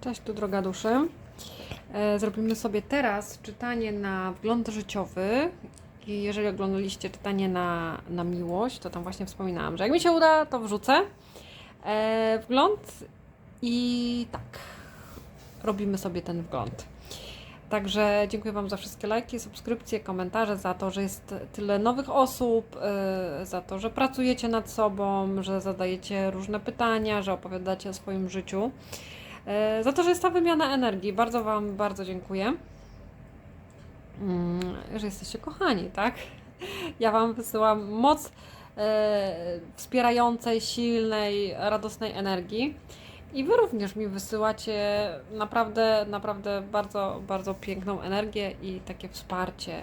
Cześć, tu droga duszy. E, Zrobimy sobie teraz czytanie na wgląd życiowy. I jeżeli oglądaliście czytanie na, na miłość, to tam właśnie wspominałam, że jak mi się uda, to wrzucę e, wgląd i tak, robimy sobie ten wgląd. Także dziękuję Wam za wszystkie lajki, subskrypcje, komentarze, za to, że jest tyle nowych osób, e, za to, że pracujecie nad sobą, że zadajecie różne pytania, że opowiadacie o swoim życiu. E, za to, że jest ta wymiana energii. Bardzo Wam bardzo dziękuję. Mm, Że jesteście kochani, tak? Ja Wam wysyłam moc e, wspierającej, silnej, radosnej energii. I Wy również mi wysyłacie naprawdę, naprawdę bardzo, bardzo piękną energię i takie wsparcie.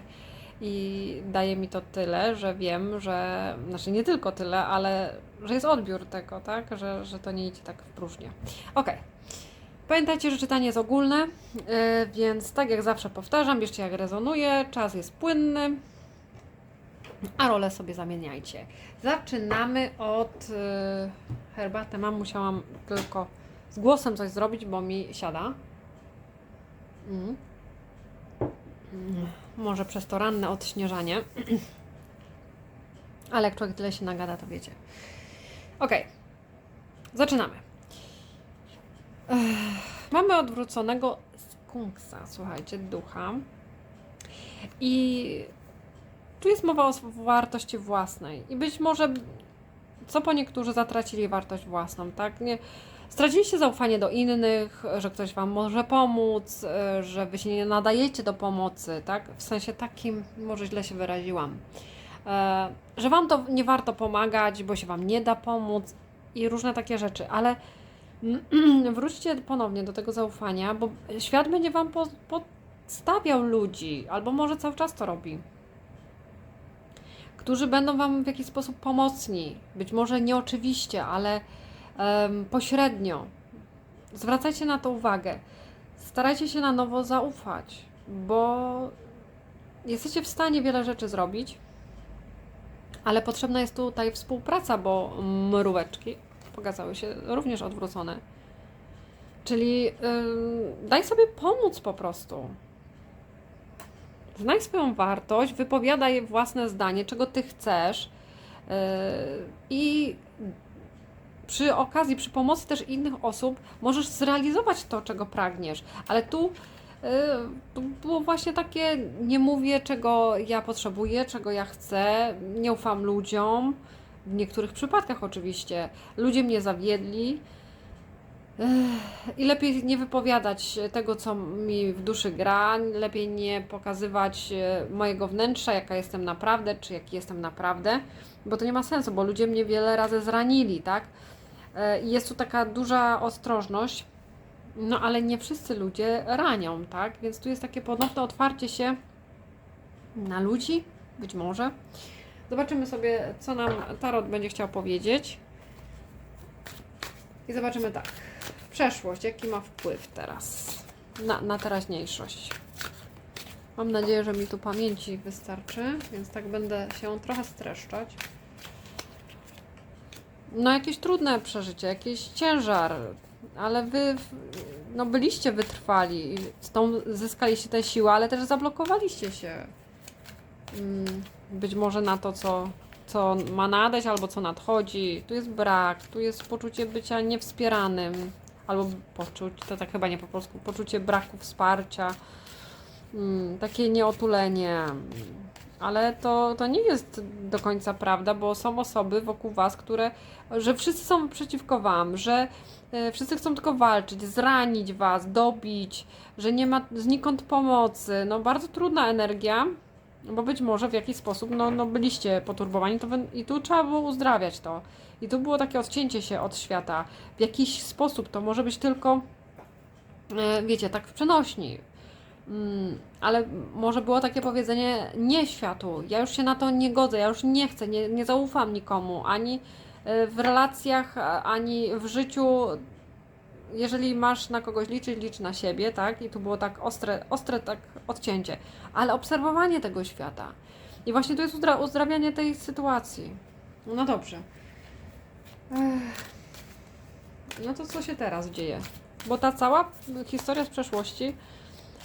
I daje mi to tyle, że wiem, że, znaczy nie tylko tyle, ale że jest odbiór tego, tak? Że, że to nie idzie tak w próżnię. Okej. Pamiętajcie, że czytanie jest ogólne, yy, więc tak jak zawsze powtarzam, bierzcie jak rezonuje, czas jest płynny, a role sobie zamieniajcie. Zaczynamy od yy, herbaty. Mam, musiałam tylko z głosem coś zrobić, bo mi siada. Mm. Mm, Może przez to ranne odśnieżanie. Ale jak człowiek tyle się nagada, to wiecie. Ok, zaczynamy. Ech, Mamy odwróconego skunksa, słuchajcie, ducha. I tu jest mowa o wartości własnej. I być może, co po niektórzy zatracili wartość własną, tak? Nie, straciliście zaufanie do innych, że ktoś Wam może pomóc, e, że Wy się nie nadajecie do pomocy, tak? W sensie takim, może źle się wyraziłam. E, Że Wam to nie warto pomagać, bo się Wam nie da pomóc i różne takie rzeczy, ale wróćcie ponownie do tego zaufania, bo świat będzie Wam po- podstawiał ludzi, albo może cały czas to robi, którzy będą Wam w jakiś sposób pomocni. Być może nie oczywiście, ale pośrednio. Zwracajcie na to uwagę. Starajcie się na nowo zaufać, bo jesteście w stanie wiele rzeczy zrobić, ale potrzebna jest tutaj współpraca, bo mróweczki pokazały się również odwrócone. Czyli ym, daj sobie pomóc po prostu. Znaj swoją wartość, wypowiadaj własne zdanie, czego ty chcesz. yy, I przy okazji, przy pomocy też innych osób możesz zrealizować to, czego pragniesz. Ale tu, yy, było właśnie takie, nie mówię, czego ja potrzebuję, czego ja chcę, nie ufam ludziom. W niektórych przypadkach oczywiście. Ludzie mnie zawiedli. Ech, I lepiej nie wypowiadać tego, co mi w duszy gra, lepiej nie pokazywać e, mojego wnętrza, jaka jestem naprawdę, czy jaki jestem naprawdę, bo to nie ma sensu, bo ludzie mnie wiele razy zranili, tak? E, jest tu taka duża ostrożność, no ale nie wszyscy ludzie ranią, tak? Więc tu jest takie ponowne otwarcie się na ludzi, być może. Zobaczymy sobie, co nam Tarot będzie chciał powiedzieć. I zobaczymy tak. Przeszłość, jaki ma wpływ teraz na, na teraźniejszość. Mam nadzieję, że mi tu pamięci wystarczy, więc tak będę się trochę streszczać. No, jakieś trudne przeżycie, jakiś ciężar, ale wy no, byliście wytrwali z tą zyskaliście tę siłę, ale też zablokowaliście się. Mm, Być może na to, co, co ma nadejść albo co nadchodzi. Tu jest brak, tu jest poczucie bycia niewspieranym, albo poczuć, to tak chyba nie po polsku, poczucie braku wsparcia, mm, takie nieotulenie. Ale to, to nie jest do końca prawda, bo są osoby wokół Was, które, że wszyscy są przeciwko Wam, że e, wszyscy chcą tylko walczyć, zranić Was, dobić, że nie ma znikąd pomocy. No bardzo trudna energia, bo być może w jakiś sposób no, no byliście poturbowani to wy, i tu trzeba było uzdrawiać to. I tu było takie odcięcie się od świata. W jakiś sposób to może być tylko, e, wiecie, tak w przenośni. Mm, ale może było takie powiedzenie nie światu, ja już się na to nie godzę, ja już nie chcę, nie, nie zaufam nikomu, ani e, w relacjach, a- ani w życiu. Jeżeli masz na kogoś liczyć, licz na siebie, tak? I tu było tak ostre, ostre tak odcięcie, ale obserwowanie tego świata. I właśnie to jest uzdra- uzdrawianie tej sytuacji. No dobrze. Ech. No to co się teraz dzieje? Bo ta cała historia z przeszłości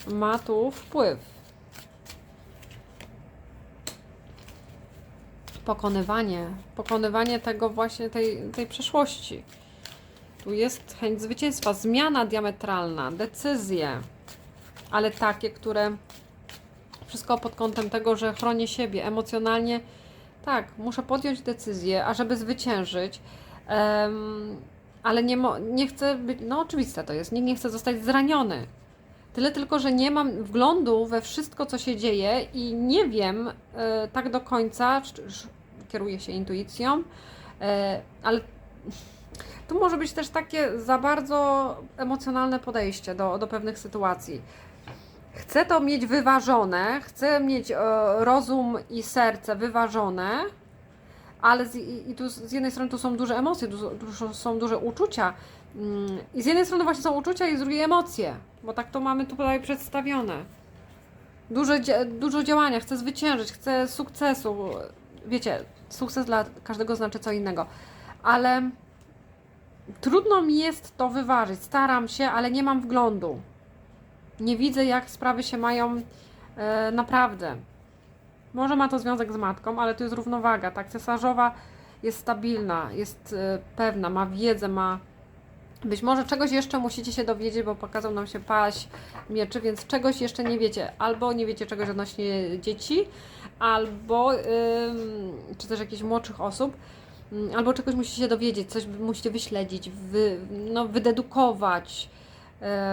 ma tu wpływ. Pokonywanie, pokonywanie tego właśnie tej, tej przeszłości. Tu jest chęć zwycięstwa, zmiana diametralna, decyzje, ale takie, które wszystko pod kątem tego, że chronię siebie emocjonalnie. Tak, muszę podjąć decyzję, ażeby zwyciężyć. em, ale nie, nie chcę być, no oczywiste to jest, nikt nie chce zostać zraniony. Tyle tylko, że nie mam wglądu we wszystko, co się dzieje i nie wiem e, tak do końca, kieruję się intuicją, e, ale tu może być też takie za bardzo emocjonalne podejście do, do pewnych sytuacji. Chcę to mieć wyważone, chcę mieć e, rozum i serce wyważone, ale z, i, i tu z jednej strony tu są duże emocje, tu, tu są duże uczucia. Mm, I z jednej strony właśnie są uczucia, i z drugiej emocje, bo tak to mamy tutaj przedstawione. Dzia- dużo działania, chcę zwyciężyć, chcę sukcesu. Wiecie, sukces dla każdego znaczy co innego, ale trudno mi jest to wyważyć. Staram się, ale nie mam wglądu. Nie widzę, jak sprawy się mają e, naprawdę. Może ma to związek z matką, ale to jest równowaga, tak? Cesarzowa jest stabilna, jest e, pewna, ma wiedzę, ma. Być może czegoś jeszcze musicie się dowiedzieć, bo pokazał nam się paść mieczy, więc czegoś jeszcze nie wiecie. Albo nie wiecie czegoś odnośnie dzieci, albo ym, czy też jakichś młodszych osób, ym, albo czegoś musicie dowiedzieć, coś musicie wyśledzić, wy, no, wydedukować,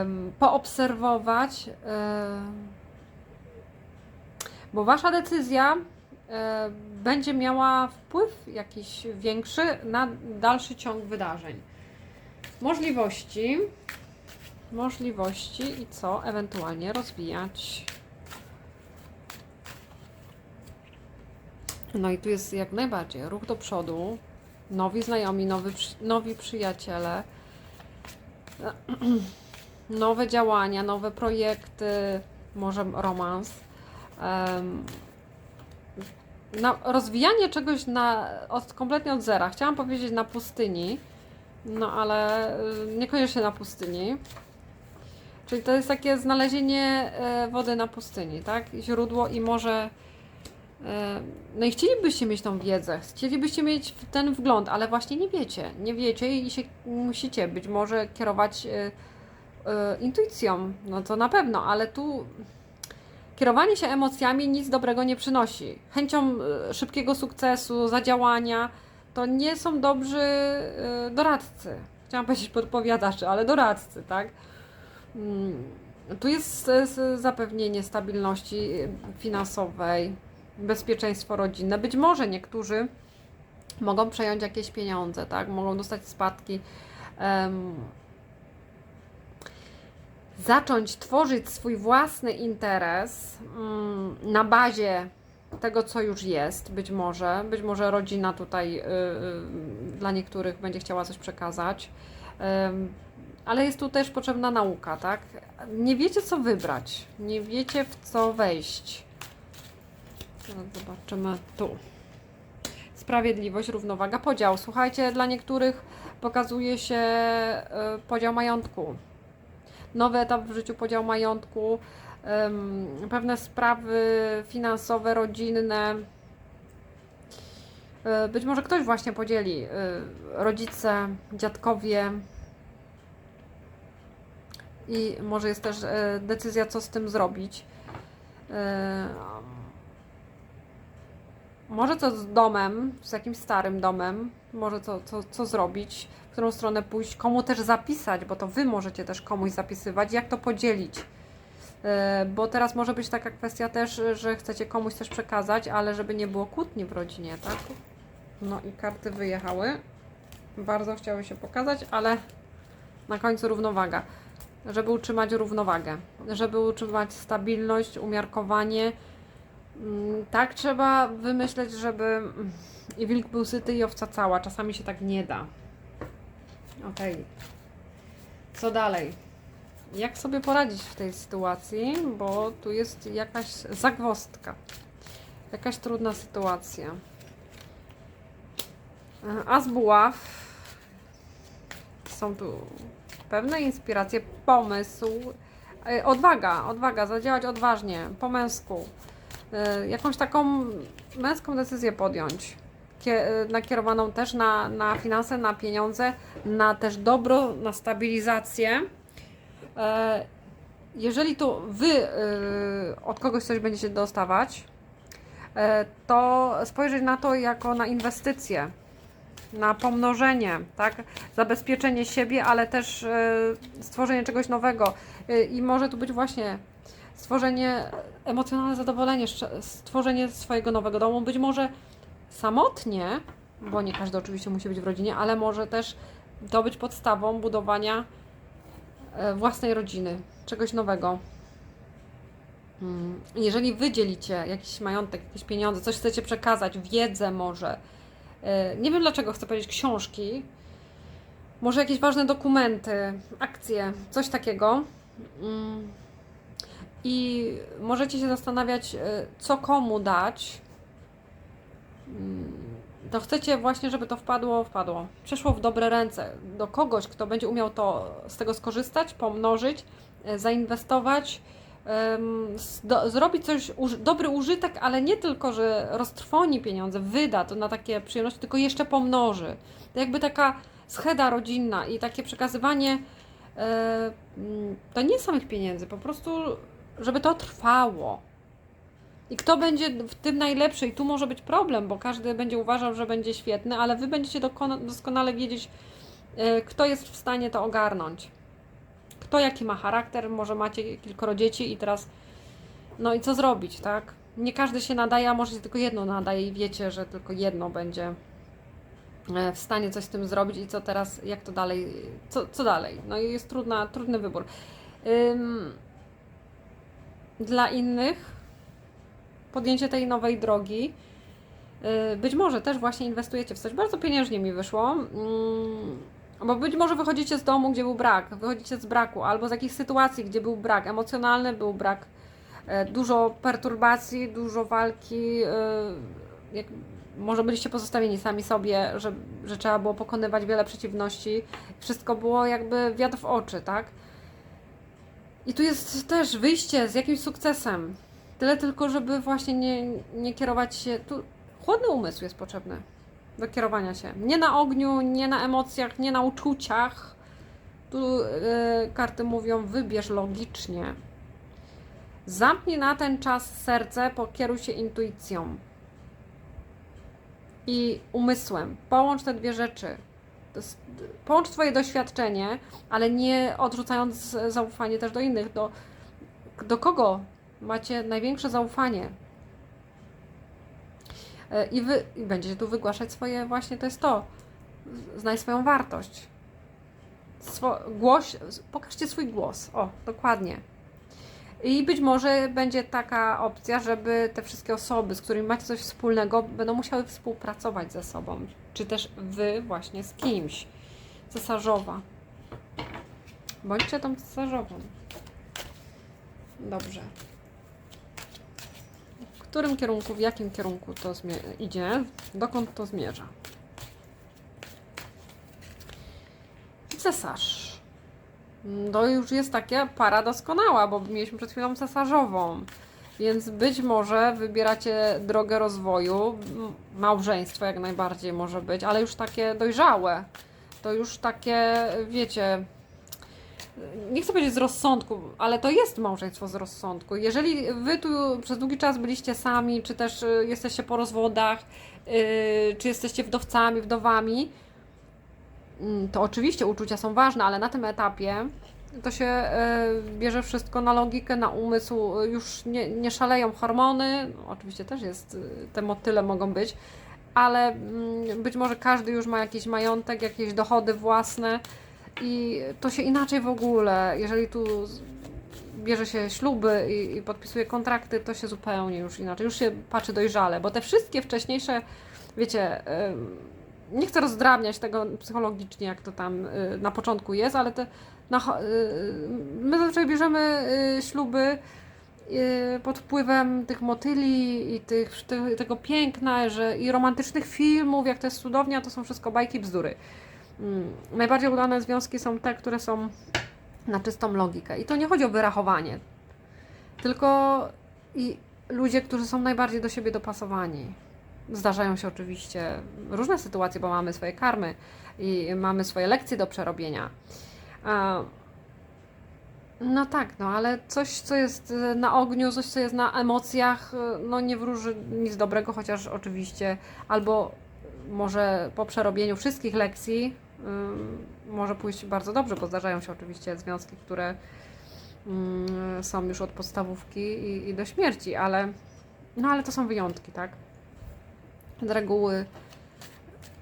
ym, poobserwować. ym, bo wasza decyzja e, będzie miała wpływ jakiś większy na dalszy ciąg wydarzeń. Możliwości, możliwości i co ewentualnie rozwijać. No i tu jest jak najbardziej ruch do przodu, nowi znajomi, nowy, nowi przyjaciele, nowe działania, nowe projekty, może romans. Em, na, rozwijanie czegoś na, od, kompletnie od zera. Chciałam powiedzieć na pustyni, no ale y, niekoniecznie na pustyni. Czyli to jest takie znalezienie e, wody na pustyni, tak? Źródło i morze. e, No i chcielibyście mieć tą wiedzę, chcielibyście mieć ten wgląd, ale właśnie nie wiecie. Nie wiecie i się musicie być może kierować intuicją, no to na pewno, ale tu kierowanie się emocjami nic dobrego nie przynosi. Chęcią szybkiego sukcesu, zadziałania to nie są dobrzy e, doradcy. Chciałam powiedzieć podpowiadacze, ale doradcy, tak? Mm, Tu jest zapewnienie stabilności finansowej, bezpieczeństwo rodzinne. Być może niektórzy mogą przejąć jakieś pieniądze, tak? Mogą dostać spadki. zacząć tworzyć swój własny interes mm, na bazie tego, co już jest, być może. Być może rodzina tutaj y, y, dla niektórych będzie chciała coś przekazać. Ale jest tu też potrzebna nauka, tak? Nie wiecie, co wybrać, nie wiecie, w co wejść. Zobaczymy tu. Sprawiedliwość, równowaga, podział. Słuchajcie, dla niektórych pokazuje się y, podział majątku nowy etap w życiu, podział majątku, pewne sprawy finansowe, rodzinne. E, Być może ktoś właśnie podzieli, e, rodzice, dziadkowie. I może jest też e, decyzja, co z tym zrobić. Może co z domem, z jakimś starym domem, może co, co, co zrobić, w którą stronę pójść, komu też zapisać, bo to Wy możecie też komuś zapisywać, jak to podzielić. E, Bo teraz może być taka kwestia też, że chcecie komuś też przekazać, ale żeby nie było kłótni w rodzinie, tak? No i karty wyjechały. Bardzo chciały się pokazać, ale na końcu równowaga. Żeby utrzymać równowagę, żeby utrzymać stabilność, umiarkowanie. Mm, Tak trzeba wymyśleć, żeby mm, i wilk był syty i owca cała. Czasami się tak nie da. Okej. Co dalej? Jak sobie poradzić w tej sytuacji? Bo tu jest jakaś zagwozdka. Jakaś trudna sytuacja. A buław są tu pewne inspiracje, pomysł, e, odwaga, odwaga, zadziałać odważnie, po męsku. E, Jakąś taką męską decyzję podjąć, e, nakierowaną też na, na finanse, na pieniądze, na też dobro, na stabilizację. E, Jeżeli to Wy e, od kogoś coś będziecie dostawać, e, to spojrzeć na to jako na inwestycję, na pomnożenie, tak? Zabezpieczenie siebie, ale też stworzenie czegoś nowego. I może tu być właśnie stworzenie, emocjonalne zadowolenie, stworzenie swojego nowego domu. Być może samotnie, bo nie każdy oczywiście musi być w rodzinie, ale może też to być podstawą budowania własnej rodziny, czegoś nowego. Mm, Jeżeli wy dzielicie jakiś majątek, jakieś pieniądze, coś chcecie przekazać, wiedzę może, e, nie wiem dlaczego chcę powiedzieć książki, może jakieś ważne dokumenty, akcje, coś takiego. Mm, I możecie się zastanawiać, e, co komu dać. To chcecie właśnie, żeby to wpadło, wpadło. Przeszło w dobre ręce. Do kogoś, kto będzie umiał to z tego skorzystać, pomnożyć, e, zainwestować, do, zrobić coś, uży, dobry użytek, ale nie tylko, że roztrwoni pieniądze, wyda to na takie przyjemności, tylko jeszcze pomnoży. To jakby taka scheda rodzinna i takie przekazywanie e, to nie samych pieniędzy, po prostu, żeby to trwało. I kto będzie w tym najlepszy? I tu może być problem, bo każdy będzie uważał, że będzie świetny, ale wy będziecie doskonale wiedzieć, e, kto jest w stanie to ogarnąć. Kto jaki ma charakter, może macie kilkoro dzieci i teraz. No i co zrobić, tak? Nie każdy się nadaje, a może się tylko jedno nadaje i wiecie, że tylko jedno będzie e, w stanie coś z tym zrobić i co teraz, jak to dalej, co, co dalej? No i jest trudna, trudny wybór. Ym, dla innych podjęcie tej nowej drogi. Yy, Być może też właśnie inwestujecie w coś. Bardzo pieniężnie mi wyszło. mm, Bo być może wychodzicie z domu, gdzie był brak, wychodzicie z braku, albo z jakichś sytuacji, gdzie był brak emocjonalny, był brak e, dużo perturbacji, dużo walki. e, Jak, może byliście pozostawieni sami sobie, że, że trzeba było pokonywać wiele przeciwności. Wszystko było jakby wiatr w oczy, tak? I tu jest też wyjście z jakimś sukcesem. Tyle tylko, żeby właśnie nie, nie kierować się. Tu chłodny umysł jest potrzebny do kierowania się. Nie na ogniu, nie na emocjach, nie na uczuciach. Tu e, karty mówią: wybierz logicznie. Zamknij na ten czas serce, pokieruj się intuicją i umysłem. Połącz te dwie rzeczy. Połącz Twoje doświadczenie, ale nie odrzucając zaufanie też do innych. Do, do kogo macie największe zaufanie? E, I wy i będziecie tu wygłaszać swoje, właśnie to jest to. Znaj swoją wartość. Swo, głoś, pokażcie swój głos. O, dokładnie. I być może będzie taka opcja, żeby te wszystkie osoby, z którymi macie coś wspólnego, będą musiały współpracować ze sobą. Czy też wy właśnie z kimś. Cesarzowa. Bądźcie tą cesarzową. Dobrze. Którym kierunku, w jakim kierunku to idzie? Dokąd to zmierza? Cesarz. To już jest taka para doskonała, bo mieliśmy przed chwilą cesarzową. Więc być może wybieracie drogę rozwoju, małżeństwo jak najbardziej może być, ale już takie dojrzałe. To już takie, wiecie, nie chcę powiedzieć z rozsądku, ale to jest małżeństwo z rozsądku. Jeżeli wy tu przez długi czas byliście sami, czy też y, jesteście po rozwodach, y, czy jesteście wdowcami, wdowami, mm, to oczywiście uczucia są ważne, ale na tym etapie to się e, bierze wszystko na logikę, na umysł, już nie, nie szaleją hormony, oczywiście też jest, te motyle mogą być, ale mm, być może każdy już ma jakiś majątek, jakieś dochody własne i to się inaczej w ogóle, jeżeli tu bierze się śluby i, i podpisuje kontrakty, to się zupełnie już inaczej, już się patrzy dojrzale, bo te wszystkie wcześniejsze, wiecie, nie chcę rozdrabniać tego psychologicznie, jak to tam y, na początku jest, ale te, na, cho- y, my zazwyczaj bierzemy y, śluby pod wpływem tych motyli i tych, te, tego piękna że, i romantycznych filmów, jak to jest cudownia, to są wszystko bajki, bzdury. Mm, Najbardziej udane związki są te, które są na czystą logikę. I to nie chodzi o wyrachowanie, tylko i ludzie, którzy są najbardziej do siebie dopasowani. Zdarzają się oczywiście różne sytuacje, bo mamy swoje karmy i mamy swoje lekcje do przerobienia. No tak, no ale coś, co jest na ogniu, coś, co jest na emocjach, no nie wróży nic dobrego, chociaż oczywiście albo może po przerobieniu wszystkich lekcji może pójść bardzo dobrze, bo zdarzają się oczywiście związki, które są już od podstawówki i, i do śmierci, ale no ale to są wyjątki, tak? Z reguły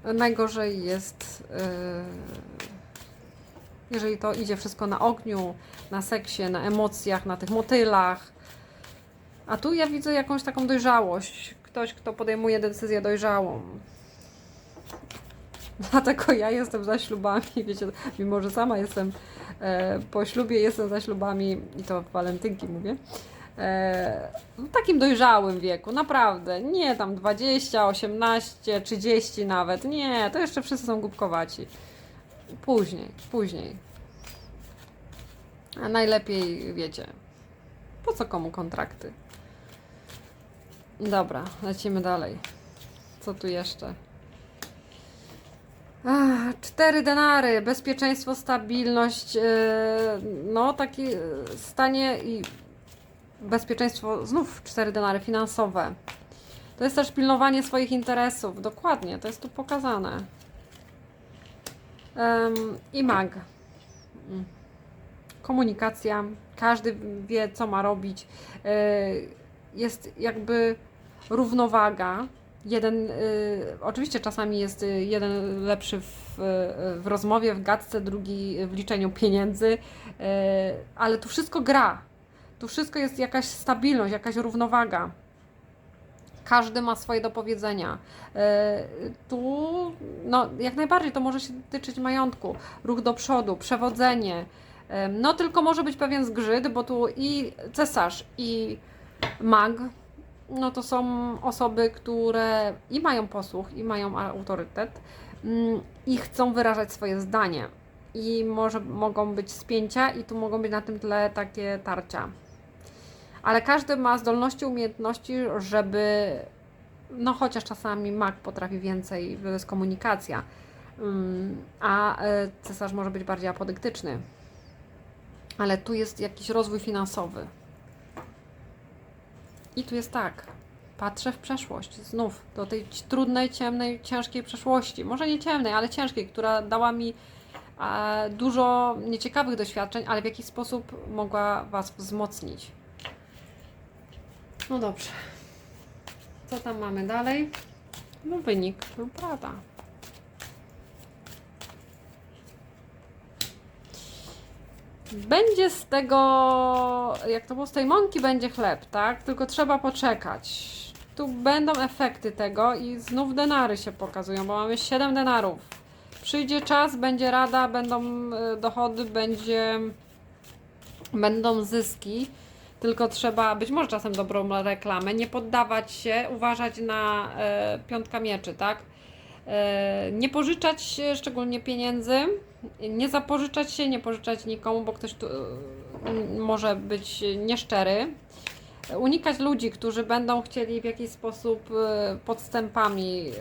najgorzej jest, yy, jeżeli to idzie wszystko na ogniu, na seksie, na emocjach, na tych motylach. A tu ja widzę jakąś taką dojrzałość. Ktoś, kto podejmuje decyzję dojrzałą. Dlatego ja jestem za ślubami, wiecie, mimo że sama jestem e, po ślubie, jestem za ślubami i to walentynki mówię. E, w takim dojrzałym wieku, naprawdę. Nie tam 20, 18, 30 nawet. Nie, to jeszcze wszyscy są głupkowaci. Później, później. A najlepiej, wiecie, po co komu kontrakty? Dobra, lecimy dalej. Co tu jeszcze? Cztery denary, bezpieczeństwo, stabilność, yy, no taki yy, stanie i bezpieczeństwo, znów cztery denary finansowe. To jest też pilnowanie swoich interesów, dokładnie, to jest tu pokazane. Em, I mag. Mm. Komunikacja, każdy wie, co ma robić. Yy, Jest jakby równowaga. Jeden, y, oczywiście czasami jest y, jeden lepszy w, w rozmowie, w gadce, drugi w liczeniu pieniędzy, y, ale tu wszystko gra. Tu wszystko jest jakaś stabilność, jakaś równowaga. Każdy ma swoje do powiedzenia. Tu, no, jak najbardziej to może się tyczyć majątku, ruch do przodu, przewodzenie. No, tylko może być pewien zgrzyt, bo tu i cesarz, i mag, no to są osoby, które i mają posłuch, i mają autorytet, mm, i chcą wyrażać swoje zdanie. I może mogą być spięcia, i tu mogą być na tym tle takie tarcia. Ale każdy ma zdolności, umiejętności, żeby, no chociaż czasami mag potrafi więcej, jest komunikacja, Mm, a e, cesarz może być bardziej apodyktyczny. Ale tu jest jakiś rozwój finansowy. I tu jest tak. Patrzę w przeszłość, znów do tej trudnej, ciemnej, ciężkiej przeszłości. Może nie ciemnej, ale ciężkiej, która dała mi e, dużo nieciekawych doświadczeń, ale w jakiś sposób mogła Was wzmocnić. No dobrze. Co tam mamy dalej? No wynik lub rada. Będzie z tego, jak to było, z tej mąki będzie chleb, tak? Tylko trzeba poczekać. Tu będą efekty tego i znów denary się pokazują, bo mamy 7 denarów. Przyjdzie czas, będzie rada, będą e, dochody, będzie, będą zyski. Tylko trzeba, być może czasem dobrą reklamę, nie poddawać się, uważać na e, piątka mieczy, tak? E, nie pożyczać szczególnie pieniędzy, nie zapożyczać się, nie pożyczać nikomu, bo ktoś tu e, może być nieszczery. Unikać ludzi, którzy będą chcieli w jakiś sposób e, podstępami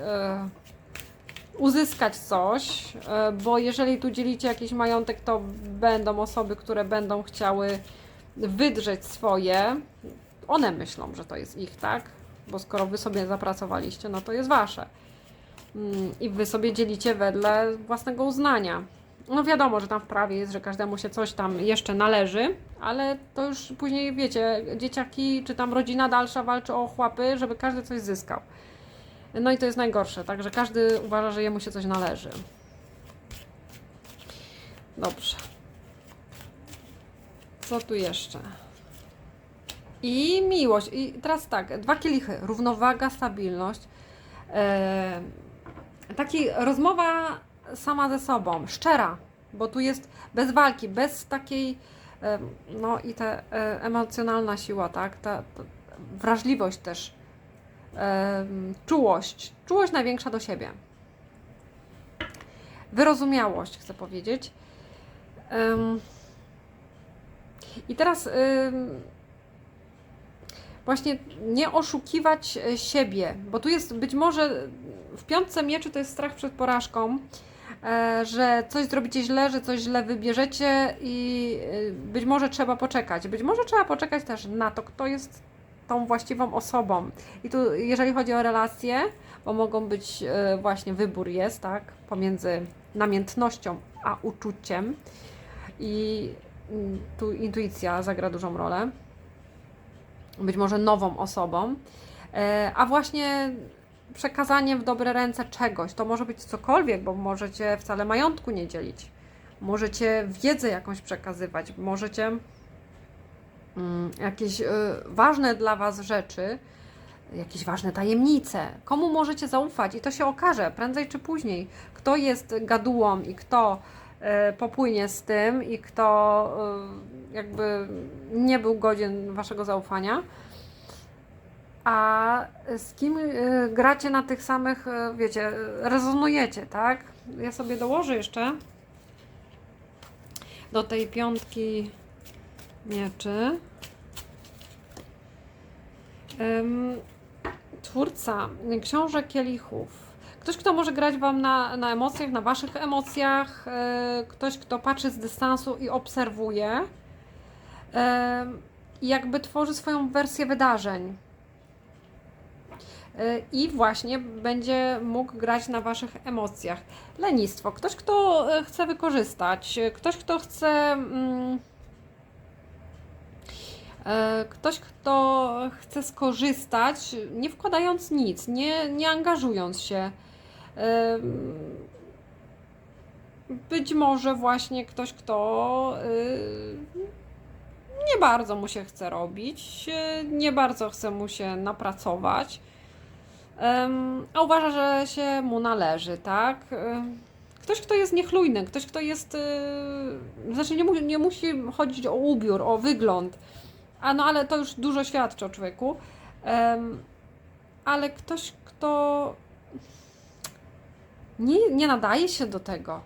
uzyskać coś, bo jeżeli tu dzielicie jakiś majątek, to będą osoby, które będą chciały wydrzeć swoje. One myślą, że to jest ich, tak? Bo skoro wy sobie zapracowaliście, no to jest wasze. Mm, I wy sobie dzielicie wedle własnego uznania. No wiadomo, że tam w prawie jest, że każdemu się coś tam jeszcze należy, ale to już później wiecie, dzieciaki czy tam rodzina dalsza walczy o chłapy, żeby każdy coś zyskał. No i to jest najgorsze, także każdy uważa, że jemu się coś należy. Dobrze. Co tu jeszcze? I miłość. I teraz tak, dwa kielichy. Równowaga, stabilność. E, taki rozmowa sama ze sobą, szczera, bo tu jest bez walki, bez takiej E, No i ta e, emocjonalna siła, tak? Ta, ta wrażliwość też, em, czułość, czułość największa do siebie. Wyrozumiałość, chcę powiedzieć. I teraz właśnie nie oszukiwać e, siebie, bo tu jest być może w piątce mieczy to jest strach przed porażką, e, że coś zrobicie źle, że coś źle wybierzecie i e, być może trzeba poczekać. Być może trzeba poczekać też na to, kto jest tą właściwą osobą. I tu, jeżeli chodzi o relacje, bo mogą być e, właśnie wybór jest, tak, pomiędzy namiętnością a uczuciem i mm, tu intuicja zagra dużą rolę. Być może nową osobą, a właśnie przekazaniem w dobre ręce czegoś. To może być cokolwiek, bo możecie wcale majątku nie dzielić. Możecie wiedzę jakąś przekazywać, możecie mm, jakieś y, ważne dla Was rzeczy, jakieś ważne tajemnice. Komu możecie zaufać i to się okaże prędzej czy później, kto jest gadułą i kto y, popłynie z tym i kto y, jakby nie był godzien Waszego zaufania. A z kim y, gracie na tych samych, y, wiecie, rezonujecie, tak? Ja sobie dołożę jeszcze do tej piątki mieczy. Ym, twórca książek kielichów. Ktoś, kto może grać Wam na, na emocjach, na Waszych emocjach, y, ktoś, kto patrzy z dystansu i obserwuje. I jakby tworzy swoją wersję wydarzeń. Y, I właśnie będzie mógł grać na Waszych emocjach. Lenistwo. Ktoś, kto y, chce wykorzystać, y, ktoś, kto chce. Mm, e, Ktoś, kto chce skorzystać, nie wkładając nic, nie, nie angażując się. Być może właśnie ktoś, kto nie bardzo mu się chce robić, nie bardzo chce mu się napracować, a uważa, że się mu należy, tak? Ktoś, kto jest niechlujny, ktoś, kto jest. y, Znaczy, nie, mu, nie musi chodzić o ubiór, o wygląd. A no, ale to już dużo świadczy o człowieku. Ale ktoś, kto nie, nie nadaje się do tego.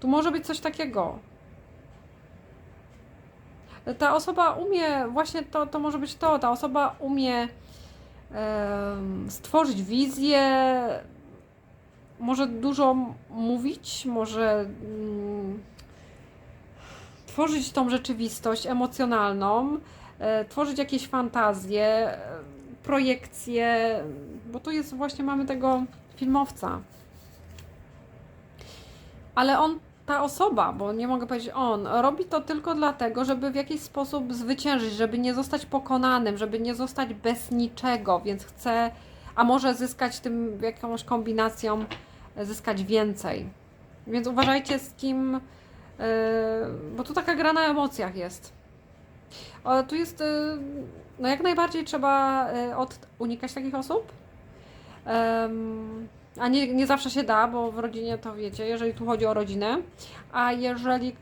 Tu może być coś takiego. Ta osoba umie, właśnie to, to może być to, ta osoba umie stworzyć wizję, może dużo mówić, może mm, tworzyć tą rzeczywistość emocjonalną, e, tworzyć jakieś fantazje, e, projekcje, bo tu jest właśnie, mamy tego filmowca. Ale on, ta osoba, bo nie mogę powiedzieć on, robi to tylko dlatego, żeby w jakiś sposób zwyciężyć, żeby nie zostać pokonanym, żeby nie zostać bez niczego, więc chce, a może zyskać tym jakąś kombinacją, e, zyskać więcej. Więc uważajcie z kim, yy, bo tu taka gra na emocjach jest. Tu jest, yy, no jak najbardziej trzeba yy, od, unikać takich osób. Em, a nie, nie zawsze się da, bo w rodzinie to wiecie, jeżeli tu chodzi o rodzinę, a jeżeli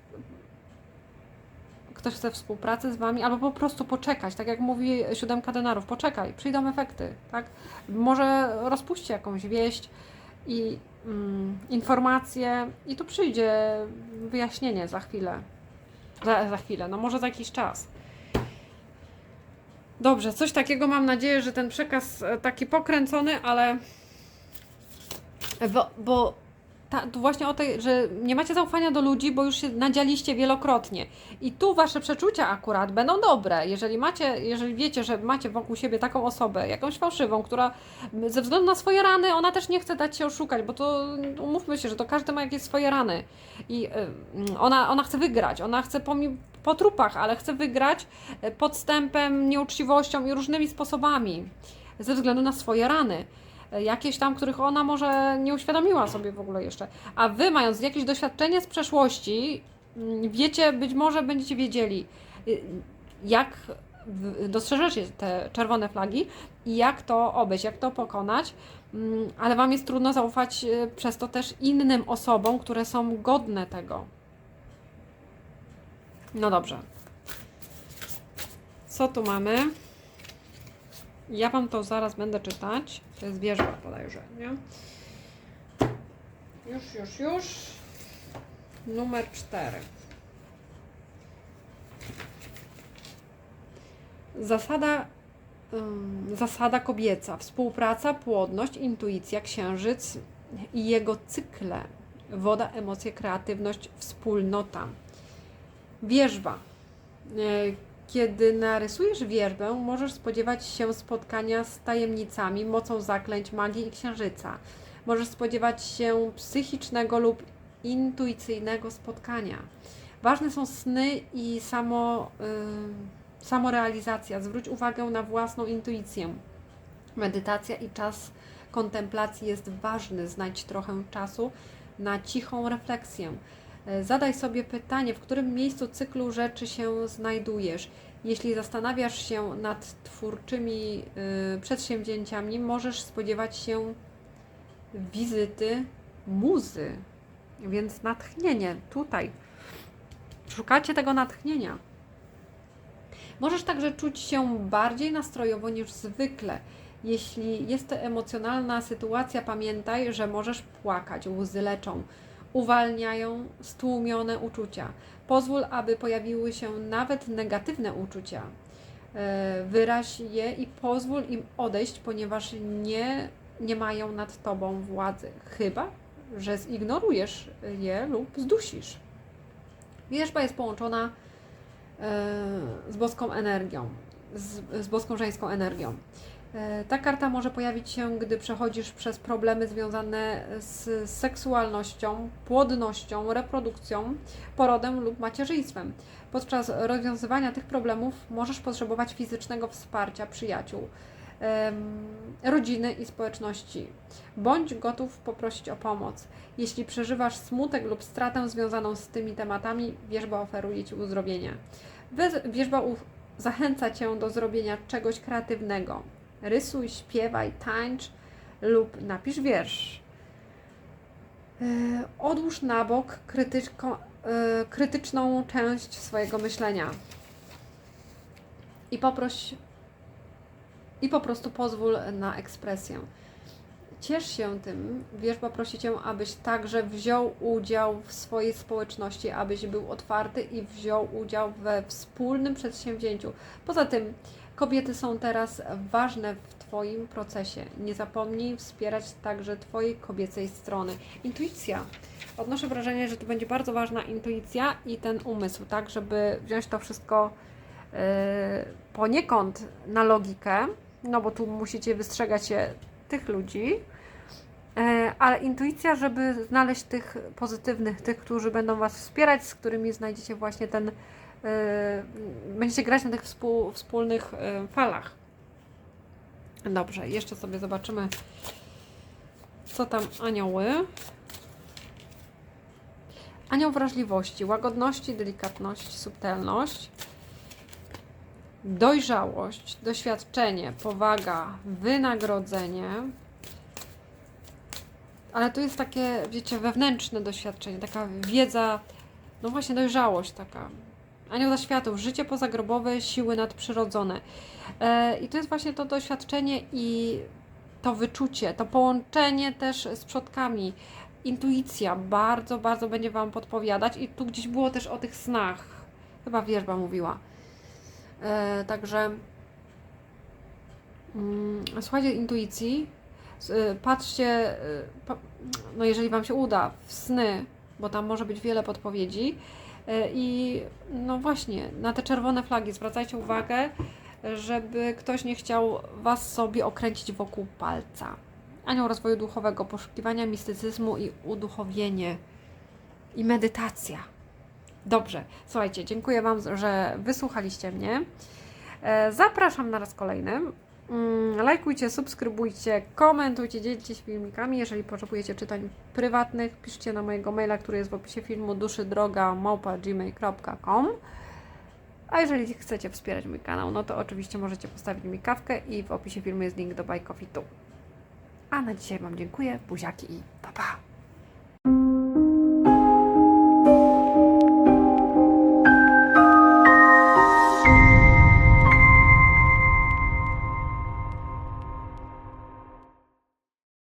ktoś chce współpracy z Wami, albo po prostu poczekać, tak jak mówi siódemka denarów, poczekaj, przyjdą efekty, tak? Może rozpuśćcie jakąś wieść i mm, informacje i tu przyjdzie wyjaśnienie za chwilę. Za, za chwilę, no może za jakiś czas. Dobrze, coś takiego mam nadzieję, że ten przekaz e, taki pokręcony, ale bo, bo ta, właśnie o tej, że nie macie zaufania do ludzi, bo już się nadzialiście wielokrotnie. I tu wasze przeczucia akurat będą dobre. Jeżeli macie, jeżeli wiecie, że macie wokół siebie taką osobę, jakąś fałszywą, która ze względu na swoje rany, ona też nie chce dać się oszukać, bo to umówmy się, że to każdy ma jakieś swoje rany. I y, ona, ona chce wygrać, ona chce pomi- po trupach, ale chce wygrać y, podstępem, nieuczciwością i różnymi sposobami ze względu na swoje rany jakieś tam, których ona może nie uświadomiła sobie w ogóle jeszcze. A wy, mając jakieś doświadczenie z przeszłości, mm, wiecie, być może będziecie wiedzieli, y, jak dostrzeżecie te czerwone flagi i jak to obejść, jak to pokonać, Mm, ale wam jest trudno zaufać y, przez to też innym osobom, które są godne tego. No dobrze. Co tu mamy? Ja Wam to zaraz będę czytać. To jest wierzba bodajże, nie? Już, już, już. Numer cztery. Zasada, ym, zasada kobieca. Współpraca, płodność, intuicja, księżyc i jego cykle. Woda, emocje, kreatywność, wspólnota. Wierzba. Kiedy narysujesz wierzbę, możesz spodziewać się spotkania z tajemnicami, mocą zaklęć, magii i księżyca. Możesz spodziewać się psychicznego lub intuicyjnego spotkania. Ważne są sny i samo, y, samorealizacja. Zwróć uwagę na własną intuicję. Medytacja i czas kontemplacji jest ważny. Znajdź trochę czasu na cichą refleksję. E, Zadaj sobie pytanie, w którym miejscu cyklu rzeczy się znajdujesz. Jeśli zastanawiasz się nad twórczymi y, przedsięwzięciami, możesz spodziewać się wizyty muzy. Więc natchnienie tutaj. Szukacie tego natchnienia. Możesz także czuć się bardziej nastrojowo niż zwykle. Jeśli jest to emocjonalna sytuacja, pamiętaj, że możesz płakać. Łzy leczą uwalniają stłumione uczucia. Pozwól, aby pojawiły się nawet negatywne uczucia. E, Wyraź je i pozwól im odejść, ponieważ nie, nie mają nad tobą władzy. Chyba, że zignorujesz je lub zdusisz. Wierzba jest połączona e, z boską energią, z, z boską żeńską energią. E, Ta karta może pojawić się, gdy przechodzisz przez problemy związane z seksualnością, płodnością, reprodukcją, porodem lub macierzyństwem. Podczas rozwiązywania tych problemów możesz potrzebować fizycznego wsparcia przyjaciół, rodziny i społeczności. Bądź gotów poprosić o pomoc. Jeśli przeżywasz smutek lub stratę związaną z tymi tematami, wierzba oferuje Ci uzdrowienie. Wierzba zachęca Cię do zrobienia czegoś kreatywnego. Rysuj, śpiewaj, tańcz lub napisz wiersz. E, Odłóż na bok krytyczko, e, krytyczną część swojego myślenia i poproś i po prostu pozwól na ekspresję. Ciesz się tym. Wierzba prosi Cię, abyś także wziął udział w swojej społeczności, abyś był otwarty i wziął udział we wspólnym przedsięwzięciu. Poza tym, kobiety są teraz ważne w Twoim procesie. Nie zapomnij wspierać także Twojej kobiecej strony. Intuicja. Odnoszę wrażenie, że to będzie bardzo ważna intuicja i ten umysł, tak, żeby wziąć to wszystko yy, poniekąd na logikę, no bo tu musicie wystrzegać się tych ludzi, e, ale intuicja, żeby znaleźć tych pozytywnych, tych, którzy będą Was wspierać, z którymi znajdziecie właśnie ten, będziecie grać na tych współ, wspólnych e, falach. Dobrze, jeszcze sobie zobaczymy, co tam anioły. Anioł wrażliwości, łagodności, delikatność, subtelność dojrzałość, doświadczenie, powaga, wynagrodzenie. Ale tu jest takie, wiecie, wewnętrzne doświadczenie, taka wiedza, no właśnie dojrzałość taka. Anioł zaświatów, życie pozagrobowe, siły nadprzyrodzone. E, I to jest właśnie to doświadczenie i to wyczucie, to połączenie też z przodkami. Intuicja bardzo, bardzo będzie Wam podpowiadać. I tu gdzieś było też o tych snach. Chyba wierzba mówiła. E, także mm, słuchajcie intuicji, e, patrzcie, pa, no jeżeli Wam się uda, w sny, bo tam może być wiele podpowiedzi. E, I no właśnie, na te czerwone flagi zwracajcie uwagę, żeby ktoś nie chciał Was sobie okręcić wokół palca. Anioł rozwoju duchowego, poszukiwania mistycyzmu i uduchowienie i medytacja. Dobrze, słuchajcie, dziękuję Wam, że wysłuchaliście mnie. E, Zapraszam na raz kolejny. Mm, Lajkujcie, subskrybujcie, komentujcie, dzielcie się filmikami. Jeżeli potrzebujecie czytań prywatnych, piszcie na mojego maila, który jest w opisie filmu duszydroga.gmail.com A jeżeli chcecie wspierać mój kanał, no to oczywiście możecie postawić mi kawkę i w opisie filmu jest link do Buy Coffee Tu. A na dzisiaj Wam dziękuję, buziaki i pa pa!